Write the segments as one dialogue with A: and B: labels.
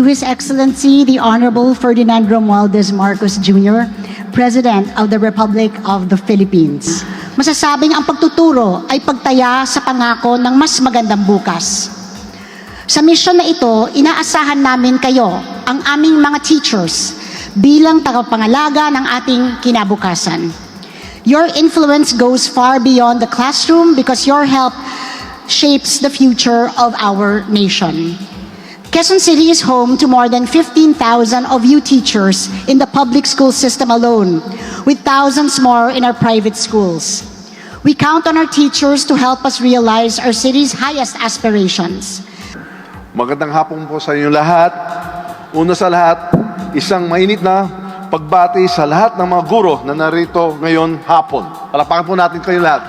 A: to His Excellency the Honorable Ferdinand Romualdez Marcos Jr., President of the Republic of the Philippines. Masasabing ang pagtuturo ay pagtaya sa pangako ng mas magandang bukas. Sa misyon na ito, inaasahan namin kayo, ang aming mga teachers, bilang tagapangalaga ng ating kinabukasan. Your influence goes far beyond the classroom because your help shapes the future of our nation. Quezon City is home to more than 15,000 of you teachers in the public school system alone, with thousands more in our private schools. We count on our teachers to help us realize our city's highest aspirations.
B: Magandang hapon po sa inyo lahat. Una sa lahat, isang mainit na pagbati sa lahat ng mga guro na narito ngayon hapon. Palapakan po natin kayo lahat.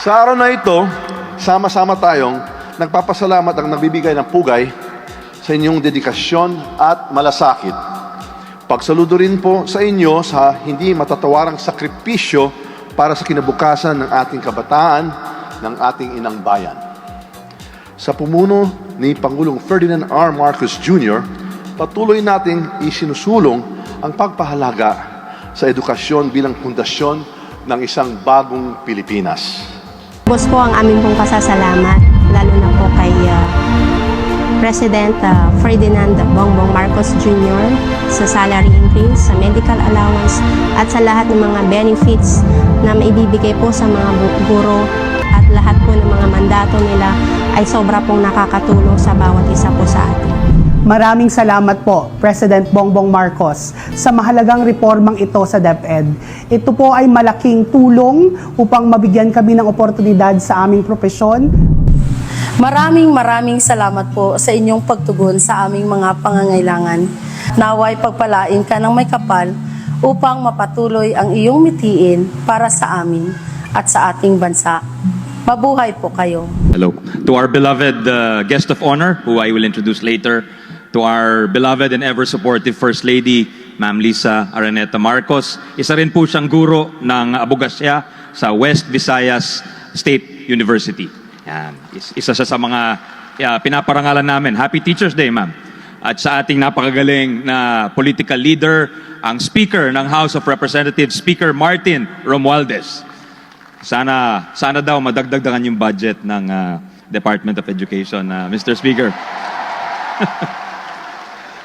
B: Sa araw na ito, sama-sama tayong nagpapasalamat ang nagbibigay ng pugay sa inyong dedikasyon at malasakit. Pagsaludo rin po sa inyo sa hindi matatawarang sakripisyo para sa kinabukasan ng ating kabataan, ng ating inang bayan. Sa pumuno ni Pangulong Ferdinand R. Marcos Jr., patuloy nating isinusulong ang pagpahalaga sa edukasyon bilang pundasyon ng isang bagong Pilipinas.
C: Boss po ang aming pong pasasalamat, lalo na po kay ah, President ah, Ferdinand Bongbong Marcos Jr. sa salary increase, sa medical allowance, at sa lahat ng mga benefits na maibibigay po sa mga guro at lahat po ng mga mandato nila ay sobra pong nakakatulong sa bawat isa po sa atin.
D: Maraming salamat po, President Bongbong Marcos, sa mahalagang reformang ito sa DepEd. Ito po ay malaking tulong upang mabigyan kami ng oportunidad sa aming propesyon
E: Maraming maraming salamat po sa inyong pagtugon sa aming mga pangangailangan. Naway pagpalain ka ng may kapal upang mapatuloy ang iyong mitiin para sa amin at sa ating bansa. Mabuhay po kayo.
F: Hello. To our beloved uh, guest of honor, who I will introduce later, to our beloved and ever supportive First Lady, Ma'am Lisa Araneta Marcos. Isa rin po siyang guro ng abogasya sa West Visayas State University. Yan. Is- Isa siya sa mga yeah, pinaparangalan namin. Happy Teacher's Day, ma'am. At sa ating napakagaling na political leader, ang Speaker ng House of Representatives, Speaker Martin Romualdez. Sana sana daw madagdagdagan yung budget ng ah, Department of Education, ah, Mr. Speaker.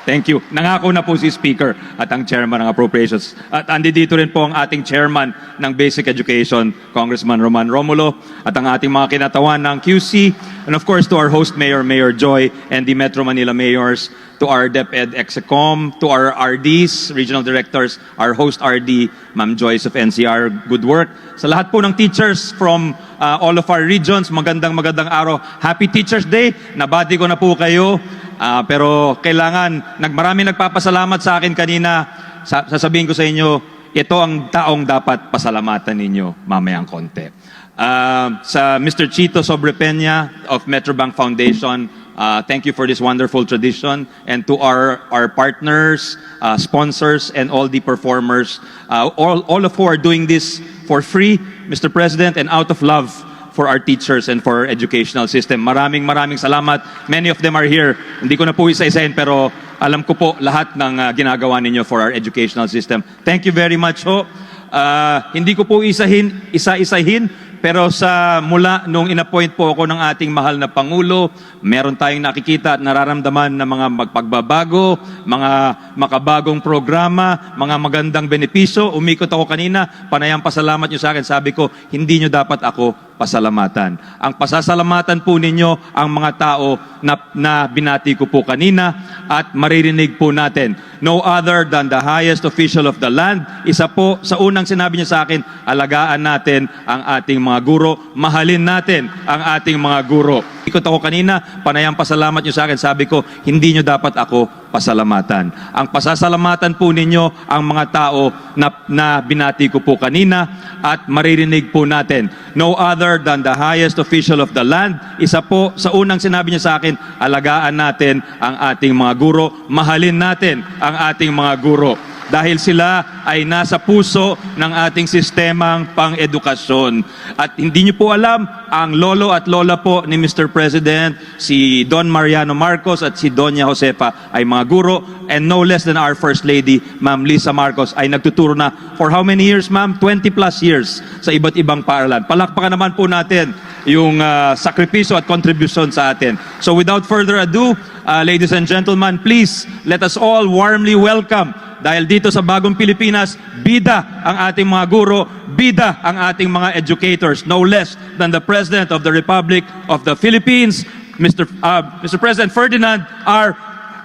F: Thank you. Nangako na po si Speaker at ang Chairman ng Appropriations. At andi dito rin po ang ating Chairman ng Basic Education, Congressman Roman Romulo, at ang ating mga kinatawan ng QC, and of course to our host Mayor, Mayor Joy, and the Metro Manila Mayors, to our DepEd Execom, to our RDs, Regional Directors, our host RD, Ma'am Joyce of NCR, good work. Sa lahat po ng teachers from uh, all of our regions, magandang magandang araw. Happy Teachers Day. Nabati ko na po kayo. Ah, pero kailangan, nagmarami nagpapasalamat sa akin kanina. Sa, sasabihin ko sa inyo, ito ang taong dapat pasalamatan ninyo mamayang konti. Ah, sa Mr. Chito Sobrepeña of Metrobank Foundation, ah, thank you for this wonderful tradition. And to our, our partners, ah, sponsors, and all the performers, ah, all, all of who are doing this for free, Mr. President, and out of love for our teachers and for our educational system. Maraming maraming salamat. Many of them are here. Hindi ko na po isa-isahin pero alam ko po lahat ng ah, ginagawa ninyo for our educational system. Thank you very much ho. Ah, hindi ko po isahin, isa-isahin pero sa mula nung inappoint po ako ng ating mahal na Pangulo, meron tayong nakikita at nararamdaman na mga magpagbabago, mga makabagong programa, mga magandang benepisyo. Umikot ako kanina, panayang pasalamat nyo sa akin. Sabi ko, hindi nyo dapat ako pasalamatan. Ang pasasalamatan po ninyo ang mga tao na, na binati ko po kanina at maririnig po natin. No other than the highest official of the land. Isa po sa unang sinabi niya sa akin, alagaan natin ang ating mga guro, mahalin natin ang ating mga guro. Ikot ako kanina, panayang pasalamat niyo sa akin. Sabi ko, hindi niyo dapat ako pasalamatan. Ang pasasalamatan po ninyo ang mga tao na, na binati ko po kanina at maririnig po natin. No other than the highest official of the land. Isa po sa unang sinabi niya sa akin, alagaan natin ang ating mga guro, mahalin natin ang ating mga guro. Dahil sila ay nasa puso ng ating sistemang pang-edukasyon. At hindi niyo po alam, ang lolo at lola po ni Mr. President, si Don Mariano Marcos at si Doña Josefa ay mga guro and no less than our First Lady, Ma'am Lisa Marcos, ay nagtuturo na for how many years, ma'am? 20 plus years sa iba't ibang paaralan. Palakpakan naman po natin yung ah, sakripisyo at contribution sa atin. So without further ado, ah, ladies and gentlemen, please let us all warmly welcome dahil dito sa bagong Pilipinas, bida ang ating mga guro, bida ang ating mga educators, no less than the President of the Republic of the Philippines, Mr. ah, Mr. President Ferdinand R.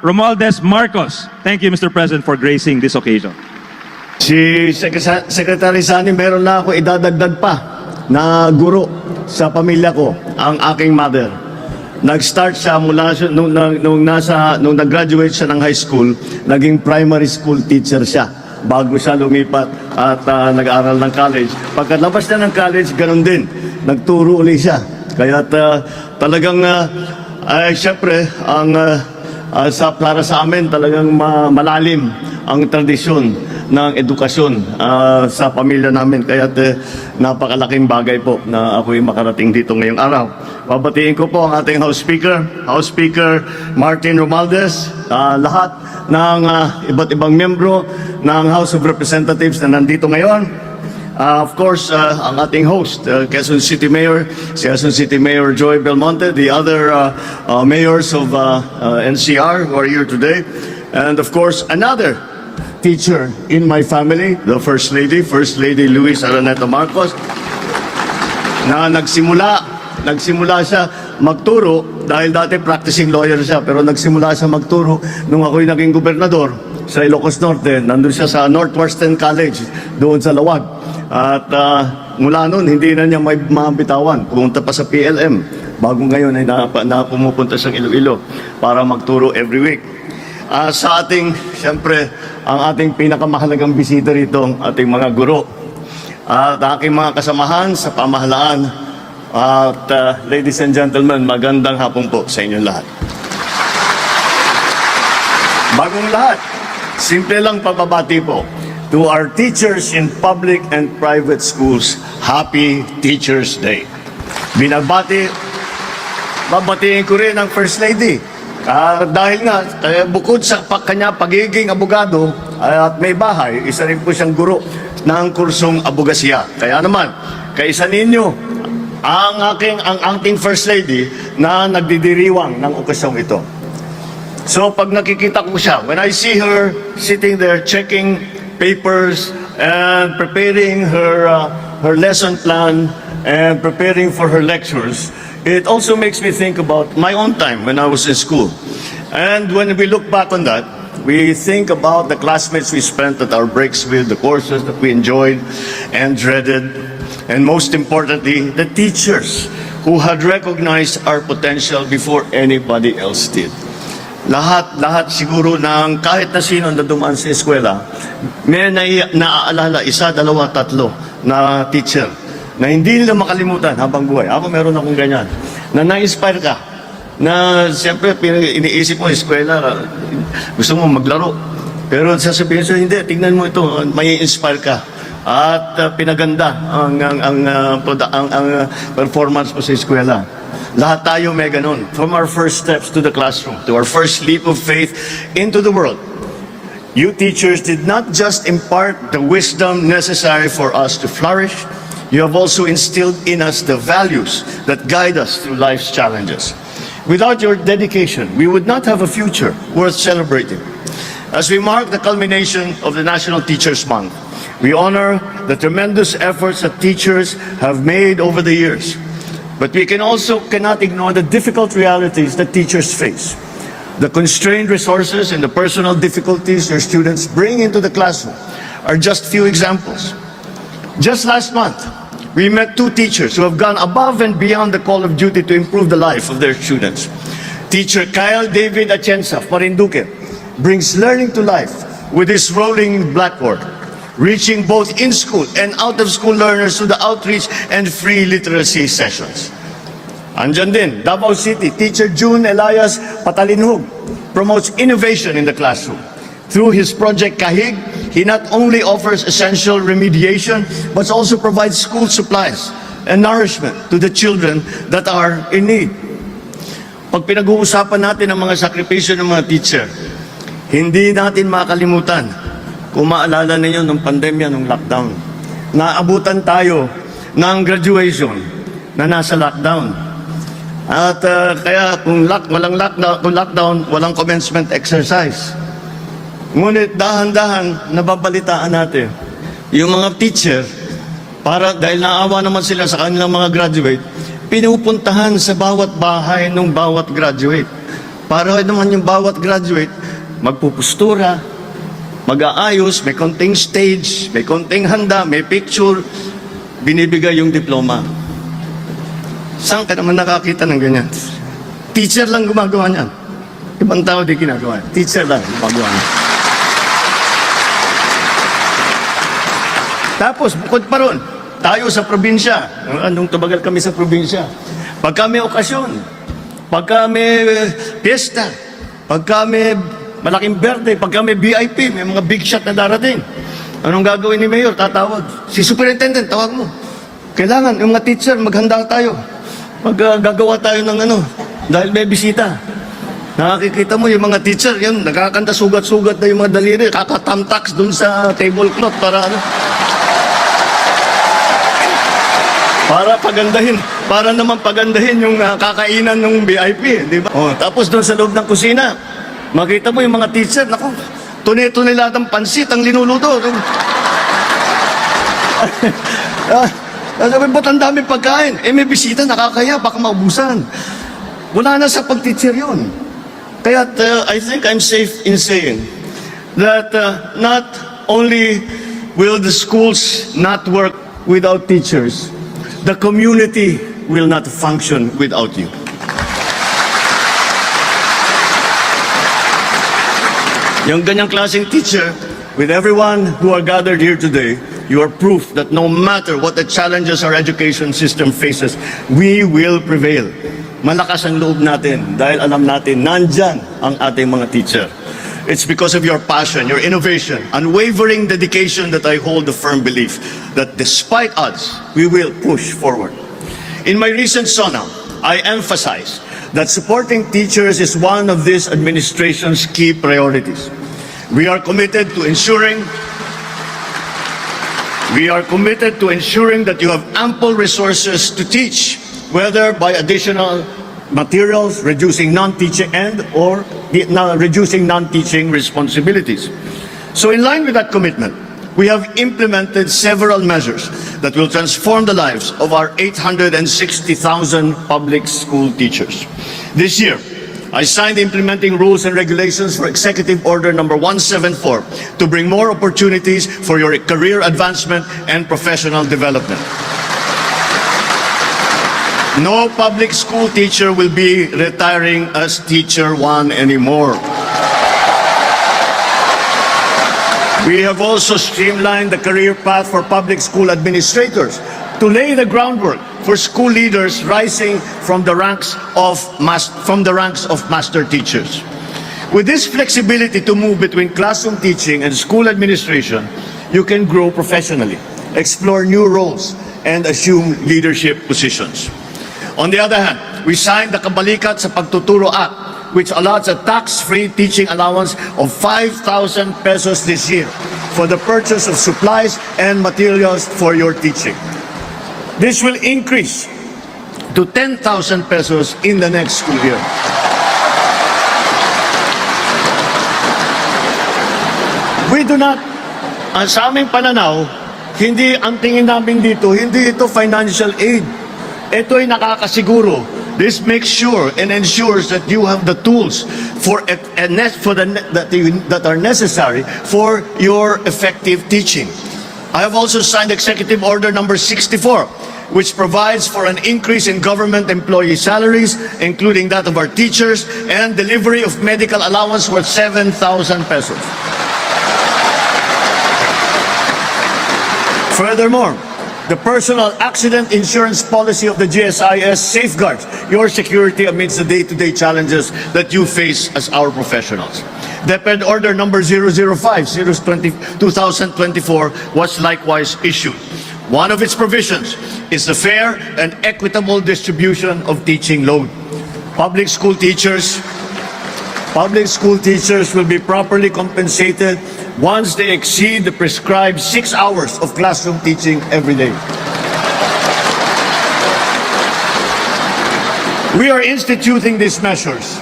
F: Romualdez Marcos. Thank you, Mr. President, for gracing this occasion.
G: Si Secretary Sani, meron na ako idadagdag pa na guro sa pamilya ko, ang aking mother. Nag-start siya mula nung, nung, nasa nung nag-graduate siya ng high school, naging primary school teacher siya bago siya lumipat at ah, nag-aral ng college. Pagkalabas niya ng college, ganun din. Nagturo ulit siya. Kaya ah, talagang ah, ay syempre ang ah, Ah, sa para sa amin talagang ma- malalim ang tradisyon ng edukasyon ah, sa pamilya namin kaya napakalaking bagay po na ako'y makarating dito ngayong araw. Babatiin ko po ang ating House Speaker, House Speaker Martin Romualdez, ah, lahat ng ah, iba't ibang membro ng House of Representatives na nandito ngayon. Uh, of course, uh, ang ating host, uh, Quezon City Mayor, si Quezon City Mayor Joy Belmonte, the other uh, uh, mayors of uh, uh, NCR who are here today, and of course, another teacher in my family, the First Lady, First Lady Luis Araneta Marcos, na nagsimula, nagsimula siya magturo dahil dati practicing lawyer siya pero nagsimula siya magturo nung ako'y naging gobernador sa Ilocos Norte. Nandun siya sa Northwestern College doon sa Lawag. At ah, mula noon, hindi na niya may mabitawan. Pumunta pa sa PLM. Bago ngayon ay na, na pumupunta sa Iloilo para magturo every week. Ah, sa ating, siyempre, ang ating pinakamahalagang bisita rito, ang ating mga guro. At aking mga kasamahan sa pamahalaan. At uh, ladies and gentlemen, magandang hapon po sa inyong lahat. Bagong lahat, simple lang pababati po. To our teachers in public and private schools, Happy Teachers Day. Binabati, babatiin ko rin ang First Lady. Ah, dahil nga, eh, bukod sa pa, kanya pagiging abogado at may bahay, isa rin po siyang guro ng kursong abogasya. Kaya naman, kaisa ninyo, ang aking, ang aking First Lady na nagdidiriwang ng okasyong ito. So pag nakikita ko siya, when I see her sitting there checking papers and preparing her uh, her lesson plan and preparing for her lectures, it also makes me think about my own time when I was in school. And when we look back on that, we think about the classmates we spent at our breaks with, the courses that we enjoyed and dreaded, and most importantly, the teachers who had recognized our potential before anybody else did lahat lahat siguro ng kahit na sino na dumaan sa eskwela, may na, naaalala isa, dalawa, tatlo na teacher na hindi nila makalimutan habang buhay. Ako meron akong ganyan. Na na-inspire ka. Na siyempre iniisip mo eskwela, gusto mo maglaro. Pero sasabihin sa'yo, hindi, tingnan mo ito, may inspire ka. At uh, pinaganda ang ang ang, uh, ang, ang uh, performance mo sa eskwela. Lahat tayo may ganun. From our first steps to the classroom, to our first leap of faith into the world. You teachers did not just impart the wisdom necessary for us to flourish, you have also instilled in us the values that guide us through life's challenges. Without your dedication, we would not have a future worth celebrating. As we mark the culmination of the National Teachers Month, we honor the tremendous efforts that teachers have made over the years. But we can also cannot ignore the difficult realities that teachers face. The constrained resources and the personal difficulties your students bring into the classroom are just few examples. Just last month, we met two teachers who have gone above and beyond the call of duty to improve the life of their students. Teacher Kyle David Atienza of Marinduque brings learning to life with his rolling blackboard, reaching both in-school and out-of-school learners through the outreach and free literacy sessions. Andyan din, Davao City, Teacher June Elias Patalinhug promotes innovation in the classroom. Through his project Kahig, he not only offers essential remediation, but also provides school supplies and nourishment to the children that are in need. Pag pinag-uusapan natin ang mga sakripisyo ng mga teacher, hindi natin makalimutan kung maalala ninyo nung pandemya, nung lockdown. Naabutan tayo ng graduation na nasa lockdown. At uh, kaya kung lock, walang lockdown, kung lockdown, walang commencement exercise. Ngunit dahan-dahan nababalitaan natin yung mga teacher para dahil naawa naman sila sa kanilang mga graduate, pinupuntahan sa bawat bahay ng bawat graduate. Para naman yung bawat graduate magpupustura, mag-aayos, may konting stage, may konting handa, may picture, binibigay yung diploma. Saan ka naman nakakita ng ganyan? Teacher lang gumagawa niyan. Ibang tao di ginagawa. Teacher lang gumagawa niyan. Tapos, bukod pa ron, tayo sa probinsya. Anong tumagal kami sa probinsya? Pagka may okasyon, pagka may eh, piyesta, pagka may malaking birthday, pagka may VIP, may mga big shot na darating. Anong gagawin ni Mayor? Tatawag. Si Superintendent, tawag mo. Kailangan, yung mga teacher, maghanda tayo. Mag, ah, gagawa tayo ng ano, dahil may bisita. Nakakikita mo yung mga teacher, yun, nakakanta sugat-sugat na yung mga daliri, kakatamtax dun sa tablecloth para ano. Para pagandahin, para naman pagandahin yung ah, kakainan ng VIP, di ba? Oh, tapos doon sa loob ng kusina, makita mo yung mga teacher, naku, tunay-tunay lahat ng pansit ang linuluto. ah, sabi, ba't ang daming pagkain? Eh, may bisita, nakakaya, baka maubusan. Wala na sa pag-teacher yun. Kaya uh, I think I'm safe in saying that uh, not only will the schools not work without teachers, the community will not function without you. Yung ganyang klaseng teacher, with everyone who are gathered here today, you are proof that no matter what the challenges our education system faces, we will prevail. Malakas ang loob natin dahil alam natin nandyan ang ating mga teacher. It's because of your passion, your innovation, unwavering dedication that I hold the firm belief that despite odds, we will push forward. In my recent SONA, I emphasize that supporting teachers is one of this administration's key priorities. We are committed to ensuring we are committed to ensuring that you have ample resources to teach, whether by additional materials, reducing non-teaching and or reducing non-teaching responsibilities. So in line with that commitment, we have implemented several measures that will transform the lives of our 860,000 public school teachers. This year, I signed implementing rules and regulations for Executive Order number 174 to bring more opportunities for your career advancement and professional development. No public school teacher will be retiring as teacher one anymore. We have also streamlined the career path for public school administrators to lay the groundwork for school leaders rising from the ranks of from the ranks of master teachers. With this flexibility to move between classroom teaching and school administration, you can grow professionally, explore new roles, and assume leadership positions. On the other hand, we signed the Kabalikat sa Pagtuturo Act, which allows a tax-free teaching allowance of 5,000 pesos this year for the purchase of supplies and materials for your teaching. This will increase to 10,000 pesos in the next school year. We do not, ang sa aming pananaw, hindi ang tingin namin dito, hindi ito financial aid. Ito ay nakakasiguro. This makes sure and ensures that you have the tools for for the that, you, that are necessary for your effective teaching. I have also signed Executive Order number 64, which provides for an increase in government employee salaries, including that of our teachers, and delivery of medical allowance worth 7,000 pesos. Furthermore, the personal accident insurance policy of the GSIS safeguards your security amidst the day-to-day challenges that you face as our professionals. DepEd Order Number 005-2024 was likewise issued. One of its provisions is the fair and equitable distribution of teaching load. Public school teachers Public school teachers will be properly compensated once they exceed the prescribed six hours of classroom teaching every day. We are instituting these measures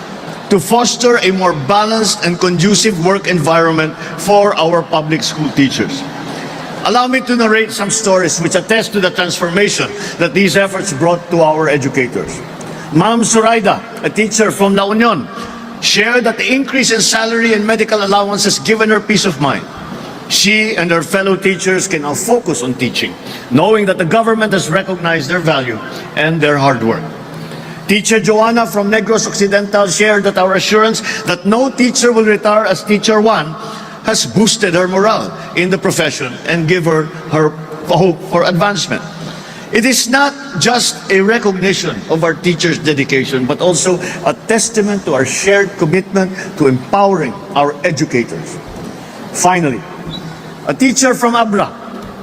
G: to foster a more balanced and conducive work environment for our public school teachers. Allow me to narrate some stories which attest to the transformation that these efforts brought to our educators. Ma'am Suraida, a teacher from La Union, shared that the increase in salary and medical allowance has given her peace of mind. She and her fellow teachers can now focus on teaching, knowing that the government has recognized their value and their hard work. Teacher Joanna from Negros Occidental shared that our assurance that no teacher will retire as teacher one has boosted her morale in the profession and give her her hope for advancement. It is not just a recognition of our teachers' dedication, but also a testament to our shared commitment to empowering our educators. Finally, a teacher from Abra,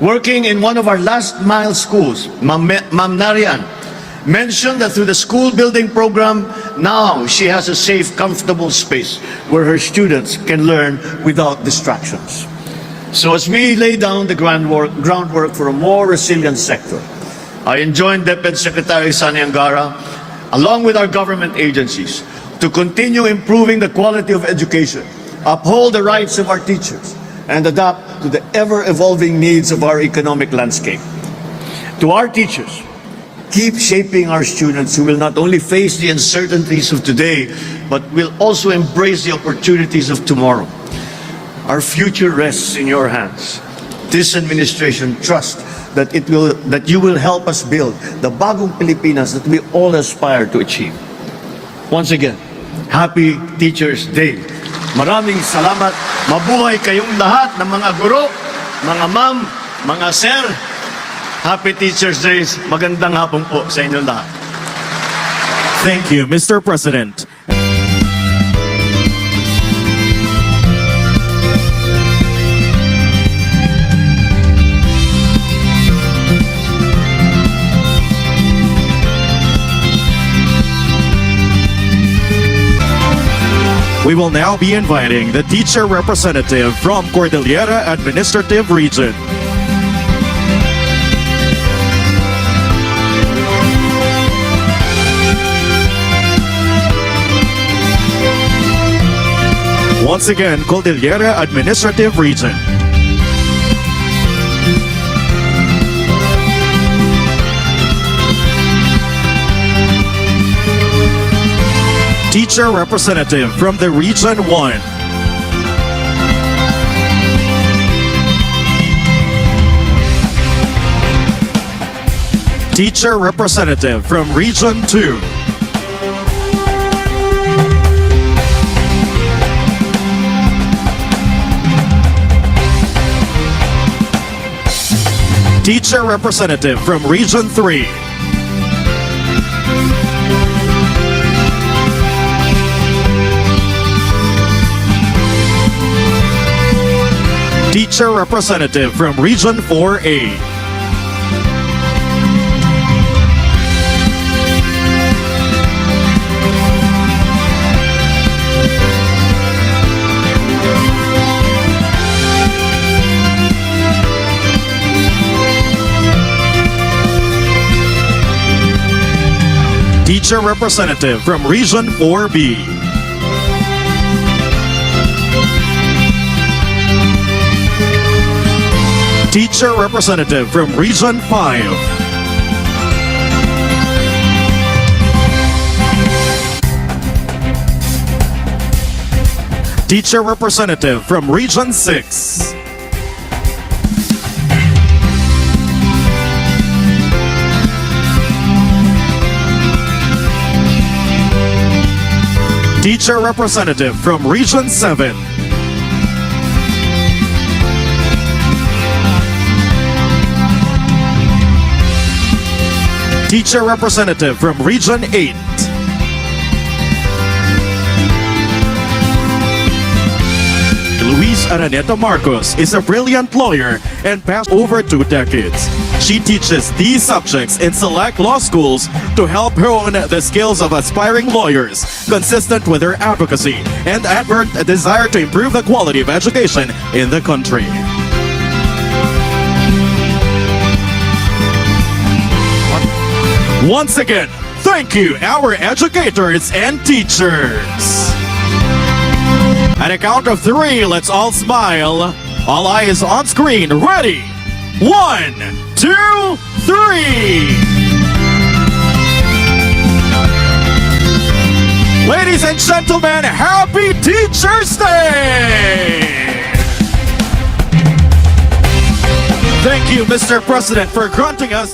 G: working in one of our last mile schools, Ma'am Narian, mentioned that through the school building program, now she has a safe, comfortable space where her students can learn without distractions. So as we lay down the groundwork for a more resilient sector, I enjoined Deputy Secretary Sani Angara, along with our government agencies, to continue improving the quality of education, uphold the rights of our teachers, and adapt to the ever-evolving needs of our economic landscape. To our teachers, keep shaping our students who will not only face the uncertainties of today, but will also embrace the opportunities of tomorrow. Our future rests in your hands. This administration trusts that it will that you will help us build the bagong Pilipinas that we all aspire to achieve. Once again, Happy Teachers Day. Maraming salamat. Mabuhay kayong lahat ng mga guro, mga ma'am, mga sir. Happy Teachers Day. Magandang hapon po sa inyong lahat.
H: Thank you, Mr. President. We will now be inviting the teacher representative from Cordillera Administrative Region. Once again, Cordillera Administrative Region. Teacher representative from the Region 1. Teacher representative from Region 2. Teacher representative from Region 3. Teacher representative from Region 4A. Teacher representative from Region 4B. Teacher representative from Region 5. Teacher representative from Region 6. Teacher representative from Region 7. Teacher representative from Region 8. Araneta Marcos is a brilliant lawyer and past over two decades. She teaches these subjects in select law schools to help hone the skills of aspiring lawyers, consistent with her advocacy and advert desire to improve the quality of education in the country. Once again, thank you, our educators and teachers. At a count of three, let's all smile. All eyes on screen. Ready? One, two, three. Ladies and gentlemen, happy Teacher's Day! Thank you, Mr. President, for granting us